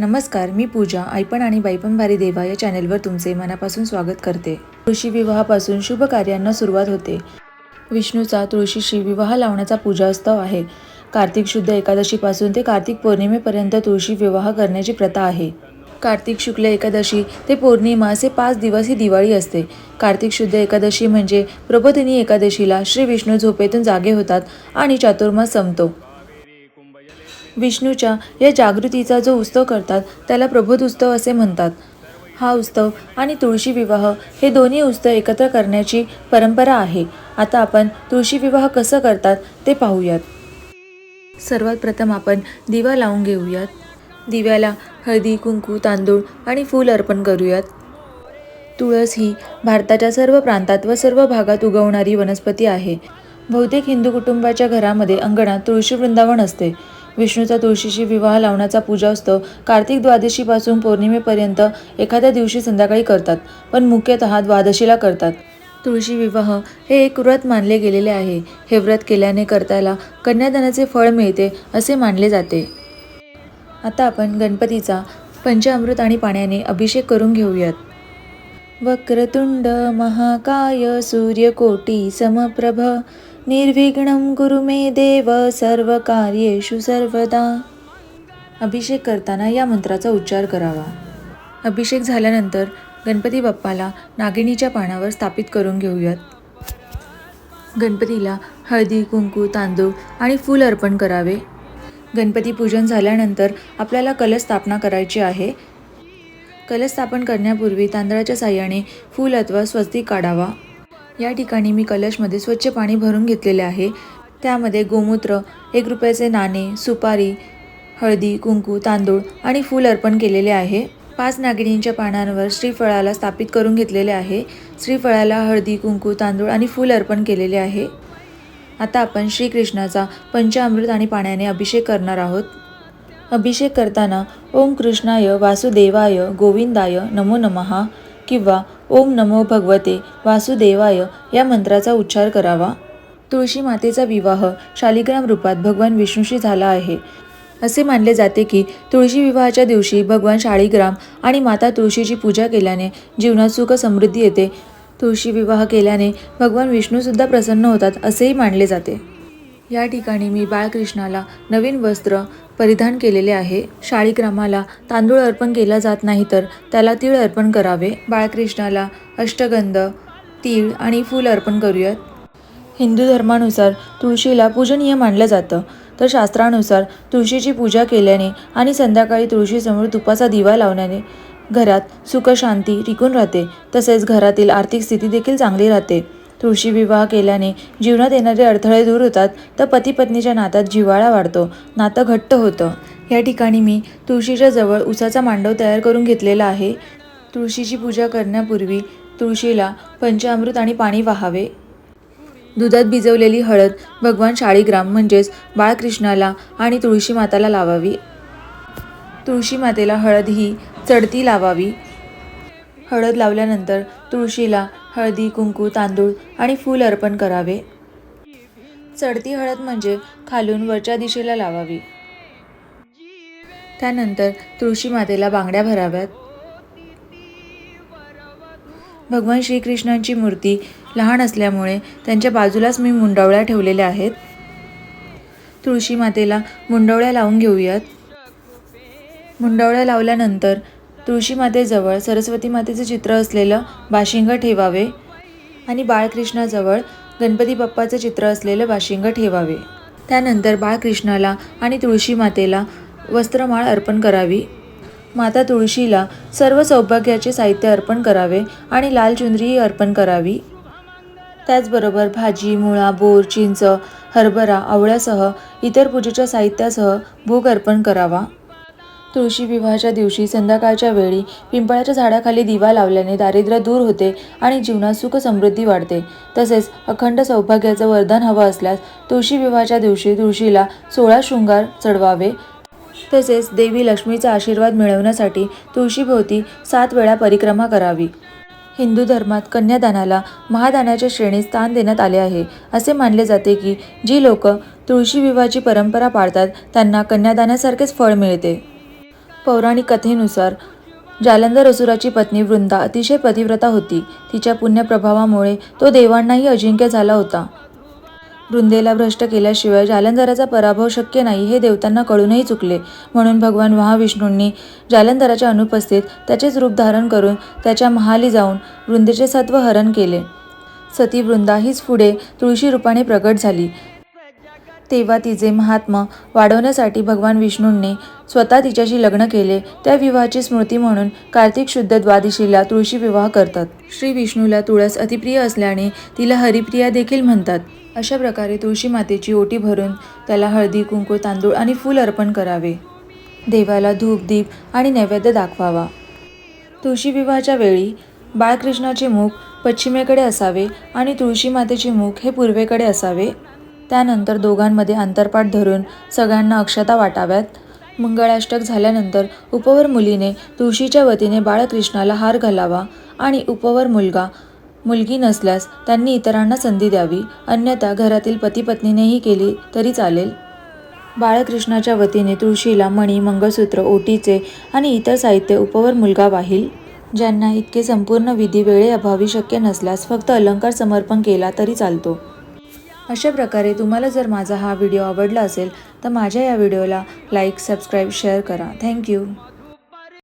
नमस्कार मी पूजा ऐपण आणि बाईपण भारी देवा या चॅनेलवर तुमचे मनापासून स्वागत करते. तुळशी विवाहापासून शुभ कार्यांना सुरुवात होते. विष्णूचा तुळशीशी विवाह लावण्याचा पूजास्तव आहे. कार्तिक शुद्ध एकादशीपासून ते कार्तिक पौर्णिमेपर्यंत तुळशी विवाह करण्याची प्रथा आहे. कार्तिक शुक्ल एकादशी ते पौर्णिमा असे पाच दिवस ही दिवाळी असते. कार्तिक शुद्ध एकादशी म्हणजे प्रबोधिनी एकादशीला श्री विष्णू झोपेतून जागे होतात आणि चातुर्मास संपतो. विष्णूच्या या जागृतीचा जो उत्सव करतात त्याला प्रबोध उत्सव असे म्हणतात. हा उत्सव आणि तुळशी विवाह हे दोन्ही उत्सव एकत्र करण्याची परंपरा आहे. आता आपण तुळशी विवाह कसं करतात ते पाहूयात. सर्वात प्रथम आपण दिवा लावून घेऊयात. दिव्याला हळदी कुंकू तांदूळ आणि फूल अर्पण करूयात. तुळस ही भारताच्या सर्व प्रांतात व सर्व भागात उगवणारी वनस्पती आहे. बहुतेक हिंदू कुटुंबाच्या घरामध्ये अंगणात तुळशी वृंदावन असते. विष्णूचा तुळशीशी विवाह लावण्याचा पूजास्तव कार्तिक द्वादशीपासून पौर्णिमेपर्यंत एखाद्या दिवशी संध्याकाळी करतात पण मुख्यतः द्वादशीला करतात. तुळशी विवाह हे एक व्रत मानले गेलेले आहे. हे व्रत केल्याने करताला कन्यादानाचे फळ मिळते असे मानले जाते. आता आपण गणपतीचा पंचामृत आणि पाण्याने अभिषेक करून घेऊयात. वक्रतुंड महाकाय सूर्यकोटी समप्रभ निर्विघ्न गुरु मे देव सर्व कार्येषु सर्वदा. अभिषेक करताना या मंत्राचा उच्चार करावा. अभिषेक झाल्यानंतर गणपती बाप्पाला नागिणीच्या पानावर स्थापित करून घेऊयात. गणपतीला हळदी कुंकू तांदूळ आणि फूल अर्पण करावे. गणपती पूजन झाल्यानंतर आपल्याला कलस्थापना करायची आहे. कलश स्थापन करण्यापूर्वी तांदळाच्या साह्याने फूल अथवा स्वस्तिक काढावा. या ठिकाणी मी कलशमध्ये स्वच्छ पाणी भरून घेतलेले आहे. त्यामध्ये गोमूत्र एक रुपयाचे नाणे सुपारी हळदी कुंकू तांदूळ आणि फूल अर्पण केलेले आहे. पाच नागिणींच्या पानांवर श्रीफळाला स्थापित करून घेतलेले आहे. श्रीफळाला हळदी कुंकू तांदूळ आणि फूल अर्पण केलेले आहे. आता आपण श्रीकृष्णाचा पंचामृत आणि पाण्याने अभिषेक करणार आहोत. अभिषेक करताना ओम कृष्णाय वासुदेवाय गोविंदाय नमो नमहा किंवा ओम नमो भगवते. वासुदेवाय या मंत्राचा उच्चार करावा. तुळशी मातेचा विवाह शालिग्राम रूपात भगवान विष्णूशी झाला आहे. असे मानले जाते की तुळशी विवाहाच्या दिवशी भगवान शाळीग्राम आणि माता तुळशीची पूजा केल्याने जीवनात सुख समृद्धी येते. तुळशी विवाह केल्याने भगवान विष्णूसुद्धा प्रसन्न होतात असेही मानले जाते. या ठिकाणी मी बाळकृष्णाला नवीन वस्त्र परिधान केलेले आहे. शाळीग्रामाला तांदूळ अर्पण केला जात नाही तर त्याला तीळ अर्पण करावे. बाळकृष्णाला अष्टगंध तीळ आणि फूल अर्पण करूयात. हिंदू धर्मानुसार तुळशीला पूजनीय मानलं जातं. तर शास्त्रानुसार तुळशीची पूजा केल्याने आणि संध्याकाळी तुळशीसमोर तुपाचा दिवा लावण्याने घरात सुखशांती टिकून राहते. तसेच घरातील आर्थिक स्थिती देखील चांगली राहते. तुळशी विवाह केल्याने जीवनात येणारे अडथळे दूर होतात तर पती पत्नीच्या नात्यात जिव्हाळा वाढतो. नातं घट्ट होतं. या ठिकाणी मी तुळशीच्या जवळ उसाचा मांडव तयार करून घेतलेला आहे. तुळशीची पूजा करण्यापूर्वी तुळशीला पंचामृत आणि पाणी वाहावे. दुधात भिजवलेली हळद भगवान शाळीग्राम म्हणजेच बाळकृष्णाला आणि तुळशी माताला लावावी. तुळशी मातेला हळद ही चढती लावावी. हळद लावल्यानंतर तुळशीला हळदी कुंकू तांदूळ आणि फूल अर्पण करावे. चढती हळद म्हणजे खालून वरच्या दिशेला लावावी. त्यानंतर तुळशी मातेला बांगड्या भराव्यात. भगवान श्रीकृष्णांची मूर्ती लहान असल्यामुळे त्यांच्या बाजूलाच मी मुंडावळ्या ठेवलेल्या आहेत. तुळशी मातेला मुंडवळ्या लावून घेऊयात. मुंडवळ्या लावल्यानंतर तुळशी मातेजवळ सरस्वती मातेचे चित्र असलेलं बाशिंग ठेवावे आणि बाळकृष्णाजवळ गणपती बाप्पाचं चित्र असलेलं बाशिंग ठेवावे. त्यानंतर बाळकृष्णाला आणि तुळशी मातेला वस्त्रमाळ अर्पण करावी. माता तुळशीला सर्व सौभाग्याचे साहित्य अर्पण करावे आणि लाल चुंदरीही अर्पण करावी. त्याचबरोबर भाजी मुळा बोर चिंच हरभरा आवळ्यासह इतर पूजेच्या साहित्यासह भोग अर्पण करावा. तुळशी विवाहाच्या दिवशी संध्याकाळच्या वेळी पिंपळाच्या झाडाखाली दिवा लावल्याने दारिद्र्य दूर होते आणि जीवनात सुख समृद्धी वाढते. तसेच अखंड सौभाग्याचं वरदान हवं असल्यास तुळशी विवाहाच्या दिवशी तुळशीला सोळा शृंगार चढवावे. तसेच देवी लक्ष्मीचा आशीर्वाद मिळवण्यासाठी तुळशीभोवती सात वेळा परिक्रमा करावी. हिंदू धर्मात कन्यादानाला महादानाच्या श्रेणीत स्थान देण्यात आले आहे. असे मानले जाते की जी लोक तुळशी विवाहाची परंपरा पाळतात त्यांना कन्यादानासारखेच फळ मिळते. पौराणिक कथेनुसार जालंधर असुराची पत्नी वृंदा अतिशय पतिव्रता होती. तिच्या पुण्यप्रभावामुळे तो देवांनाही अजिंक्य झाला होता. वृंदेला भ्रष्ट केल्याशिवाय जालंधराचा पराभव शक्य नाही हे देवतांना कळूनही चुकले. म्हणून भगवान महाविष्णूंनी जालंधराच्या अनुपस्थित त्याचेच रूप धारण करून त्याच्या महाली जाऊन वृंदेचे सत्व हरण केले. सती वृंदा हीच पुढे तुळशी रूपाने प्रकट झाली. तेव्हा तिचे महात्मा वाढवण्यासाठी भगवान विष्णूंनी स्वतः तिच्याशी लग्न केले त्या विवाहाची स्मृती म्हणून कार्तिक शुद्ध द्वादशीला तुळशी विवाह करतात. श्री विष्णूला तुळस अतिप्रिय असल्याने तिला हरिप्रिया देखील म्हणतात. अशा प्रकारे तुळशी मातेची ओटी भरून त्याला हळदी कुंकू तांदूळ आणि फूल अर्पण करावे. देवाला धूप दीप आणि नैवेद्य दाखवावा. तुळशी विवाहाच्या वेळी बाळकृष्णाचे मुख पश्चिमेकडे असावे आणि तुळशी मातेचे मुख हे पूर्वेकडे असावे. त्यानंतर दोघांमध्ये अंतरपाठ धरून सगळ्यांना अक्षता वाटाव्यात. मंगळाष्टक झाल्यानंतर उपवर मुलीने तुळशीच्या वतीने बाळकृष्णाला हार घालावा आणि उपवर मुलगा मुलगी नसल्यास त्यांनी इतरांना संधी द्यावी अन्यथा घरातील पतीपत्नीनेही केली तरी चालेल. बाळकृष्णाच्या वतीने तुळशीला मणी मंगळसूत्र ओटीचे आणि इतर साहित्य उपवर मुलगा वाहील. ज्यांना इतके संपूर्ण विधी वेळेअभावी शक्य नसल्यास फक्त अलंकार समर्पण केला तरी चालतो. अशा प्रकारे तुम्हाला जर माझा हा व्हिडिओ आवडला असेल तर माझ्या या व्हिडिओला लाईक सबस्क्राईब शेअर करा. Thank you